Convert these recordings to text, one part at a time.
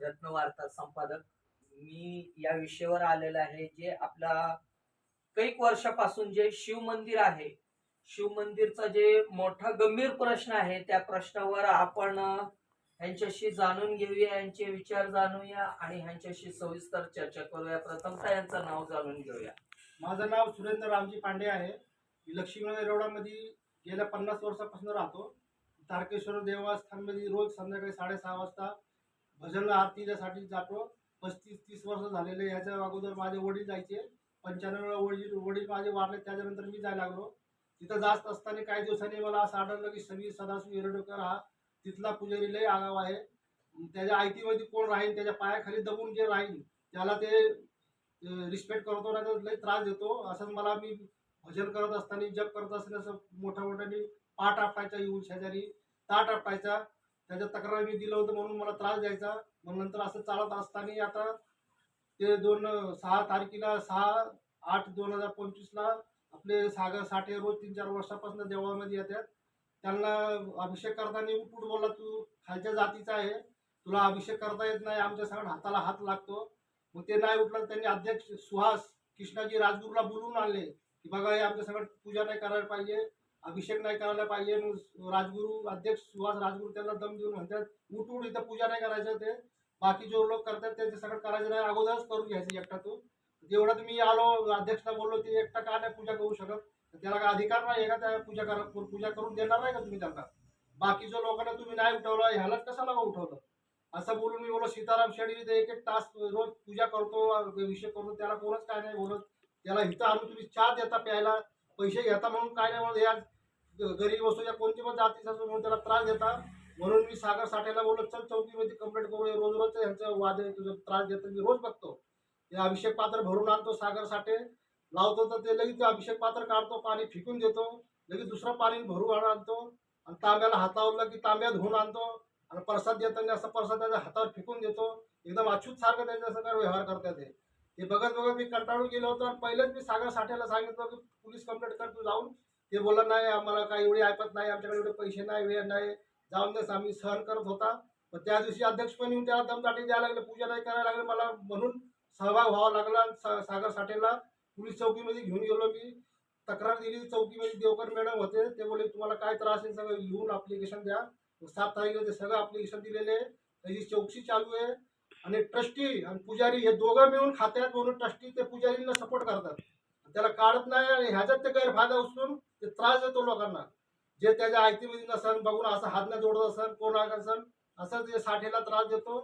रत्नवार्ता संपादक मी या विषयावर आलेला आहे जे आपला कैक वर्षापासून जे शिव मंदिर आहे शिव मंदिरचा जे मोठा गंभीर प्रश्न आहे त्या प्रश्नावर आपण ह्यांच्याशी यांच्याशी जाणून घेऊया यांचे विचार जाणूया आणि ह्यांच्याशी सविस्तर चर्चा करूया. प्रथमतः यांचं नाव जाणून घेऊया. माझं नाव सुरेंद्र रामजी पांडे आहे. मी लक्ष्मीनगर रोडामध्ये गेल्या पन्नास वर्षापासून राहतो. तारकेश्वर देवस्थानमध्ये रोज संध्याकाळी साडेसहा वाजता भजन आरतीसाठी जातो. पस्तीस तीस वर्ष झालेले याच्या अगोदर माझे वडील जायचे. पंच्याण्णव वडील वडील माझे वारले. त्याच्यानंतर मी जायला लागलो. तिथं जात असताना काही दिवसांनी मला असं आढळलं की समीर सदाशिव हिरडोकर हा तिथला पुजारी लय आगाव आहे. त्याच्या आयतीमध्ये कोण राहील त्याच्या पायाखाली दबून जे राहील त्याला ते रिस्पेक्ट करतो ना तर लई त्रास देतो. असंच मला मी भजन करत असताना जप करत असताना असं मोठ्या मोठ्याने पाठ आपटायचा येऊन शेजारी. ताट आपटायचा. त्याच्या तक्रार मी दिलं होतं म्हणून मला त्रास द्यायचा. मग नंतर असं चालत असताना आता ते दोन सहा तारखेला सहा आठ दोन हजार पंचवीसला आपले सागर साठे रोज तीन चार वर्षापासून देवळामध्ये येतात. त्यांना अभिषेक करताना उठूट बोलला तू खालच्या जातीचा आहे. तुला अभिषेक करता येत नाही. आमच्या सगळ्या हाताला हात लागतो. मग ते नाही उठलं. त्यांनी अध्यक्ष सुहास कृष्णाजी राजगुरूला बोलून आणले की बघा हे आमच्या सगळं पूजा नाही करायला पाहिजे. अभिषेक नाही करायला पाहिजे राजगुरू अध्यक्ष सुहास राजगुरू त्यांना दम देऊन म्हणतात उठ उठ इथं पूजा नाही करायचं ते. बाकी जो लोक करतात त्यांचे सगळं करायचं नाही. अगोदरच करून घ्यायचं एकटा तो. जेवढं तुम्ही आलो अध्यक्षला बोललो ते एकटा का नाही पूजा करू शकत? त्याला काय अधिकार नाही आहे का त्या पूजा करा पूजा करून देणार नाही का तुम्ही त्यांना? बाकीच्या लोकांना तुम्ही नाही उठवलं ह्यालाच कशाला उठवलं? असं बोलून मी बोलो सीताराम शेडी ते एक एक तास रोज पूजा करतो विषय करतो त्याला कोणच काय नाही बोलत. त्याला इथं आणून तुम्ही चहा देता प्यायला पैसे घेता म्हणून काय नाही म्हणून या गरीब असो या कोणती पण जातीचा असो म्हणून त्याला त्रास देता. म्हणून मी सागर साठेला बोललो चल चौकीमध्ये कंप्लेंट करू रोज रोज ह्यांचं वाद तुझं त्रास देतो मी रोज बघतो. ते अभिषेक पात्र भरून आणतो सागर साठे. लावतो तर ते लगेच अभिषेक पात्र काढतो पाणी फिकून देतो. लगेच दुसरं पाणी भरून आणतो. आणि तांब्याला हातावरला की तांब्या धुवून आणतो. आणि प्रसाद देताना असं प्रसाद त्याच्या हातावर फेकून देतो. एकदम अछूत सारखं त्याच्या सगळं व्यवहार करतात ते ते बघत बघत मी कंटाळून गेलो होतो. आणि पहिलेच मी सागर साठ्याला सांगितलं की पोलीस कंप्लेंट कर तू जाऊन ते बोला नाही आम्हाला काही एवढी ऐकत नाही आमच्याकडे एवढे पैसे नाही वेळ नाही. जाऊन देस आम्ही सहन करत होता. पण त्या दिवशी अध्यक्ष पण येऊन त्याला दमदाटी द्यायला लागले पूजा नाही करायला लागले. मला म्हणून सहभाग व्हावा लागला सा- सागर साठेला पोलीस चौकीमध्ये घेऊन गेलो मी. तक्रार दिली चौकीमध्ये देवकर मॅडम होते. ते बोले तुम्हाला काय त्रास आहे? सगळं लिहून अप्लिकेशन द्या. सात तारखेला ते सगळं अप्लिकेशन दिलेले. त्याची चौकशी चालू आहे. आणि ट्रस्टी आणि पुजारी हे दोघं मिळून खात्यात म्हणून ट्रस्टी ते पुजारीला सपोर्ट करतात. त्याला काढत नाही आणि ह्याच्यात ते गैरफायदा उचलून ते त्रास देतो लोकांना. जे त्याच्या आयतीमध्ये नसन बघून असं हातनं जोडत असन कोण असन असं ते साठेला त्रास देतो.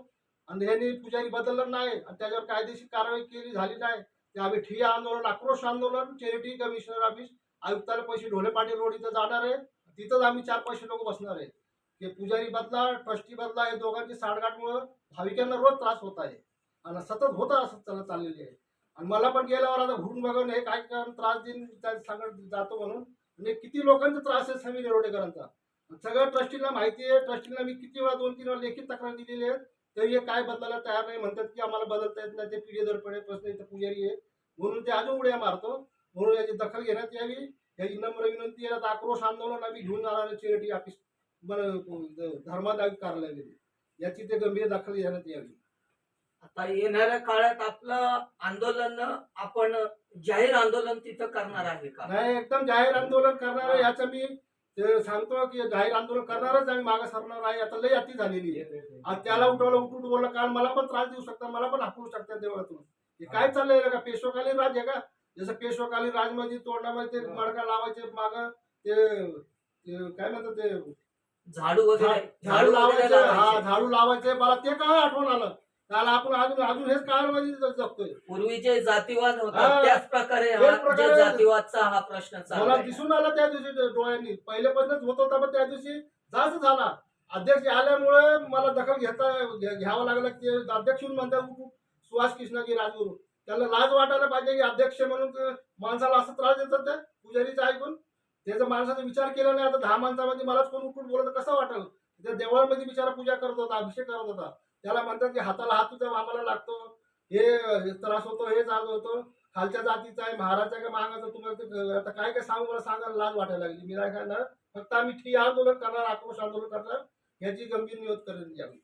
आणि ह्यांनी पुजारी बदललं नाही आणि त्याच्यावर कायदेशीर कारवाई केली झाली नाही. ते आम्ही ठिय्या आंदोलन आक्रोश आंदोलन चॅरिटी कमिशनर ऑफिस आयुक्ताला पैसे ढोले पाटील रोड इथं जाणार आहे. तिथंच आम्ही चार पैसे लोक बसणार आहे. ते पुजारी बदला ट्रस्टी बदला हे दोघांची साठगाठमुळं भाविकांना रोज त्रास होत आहे. आणि सतत होतं असं चालत चाललेली आहे. आणि मला पण गेल्यावर आता घुरून बघून हे काय कारण त्रास देईन त्या सांगत जातो म्हणून. म्हणजे किती लोकांचा त्रास आहे समीर येरोडेकरांचा? सगळं ट्रस्टीला माहिती आहे. ट्रस्टीला मी किती वेळा दोन तीन वेळा लेखी तक्रार दिलेली आहे. तरी हे काय बदलायला तयार नाही. म्हणतात की आम्हाला बदलता येत नाही. ते पिढी दरपणे प्रश्न इथं पुजारी आहे. म्हणून ते अजून उड्या मारतो. म्हणून याची दखल घेण्यात यावी. याची नम्र विनंती आहे. आक्रोश आंदोलन आम्ही घेऊन जाणार आहे. ऑफिस धर्मादायक कार्यालयामध्ये. याची ते गंभीर दखल घेण्यात यावी. आता येणाऱ्या काळात आपलं आंदोलन आपण जाहीर आंदोलन तिथं करणार आहे का? नाही एकदम जाहीर आंदोलन करणार आहे याचं मी ते सांगतो की जाहीर आंदोलन करणारच आम्ही मागे सरणार आहे. आता लई अति झालेली आहे. आज त्याला उठवलं उठून बोललं काल मला पण त्रास देऊ शकता मला पण हाकलू शकतात देवळातून. हे काय चाललंय का? पेशवकालीन राज आहे का? जसं पेशवकालीन राजमध्ये तोंडामध्ये ते मडका लावायचे माग ते काय म्हणतात ते? झाडू वगैरे झाडू लावायचे हा. झाडू लावायचे. मला ते काय आठवण आलं? त्याला आपण अजून अजून हेच काळामध्ये जगतोय. पूर्वी जे जातीवाद होता हा. त्याच प्रकारे त्याच प्रकारे- जे जातीवादचा हा प्रश्न चालू मला आहे. दिसून आलं त्या दिवशी ते डोळ्यांनी. पहिल्यापासूनच होत होता पण त्या दिवशी जास्त झाला. अध्यक्ष आल्यामुळे मला दखल घेता घ्या- घ्यावं लागलं. ते अध्यक्ष म्हणून म्हणतात सुहास कृष्णाजी राजगुरू. त्याला लाज वाटायला पाहिजे की अध्यक्ष म्हणून ते माणसाला असं त्रास देतात त्या पुजारीचं ऐकून. त्याचा माणसाचा विचार केला नाही. आता दहा माणसामध्ये मलाच कोण उठून बोलत कसं वाटेल? त्या देवळामध्ये बिचारा पूजा करत होता अभिषेक करत होता. त्याला म्हणतात की हाताला हात तुझ्या आम्हाला लागतो. हे त्रास होतो हे त्रास होतो. खालच्या जातीचा आहे महाराजचा का महागाचा तुम्हाला ते आता काय काय सांगू मला सांगायला लाज वाटायला लागली. मी काय करणार? फक्त आम्ही ठिय्या आंदोलन करणार आक्रोश आंदोलन करणार याची गंभीर निवड करून यावी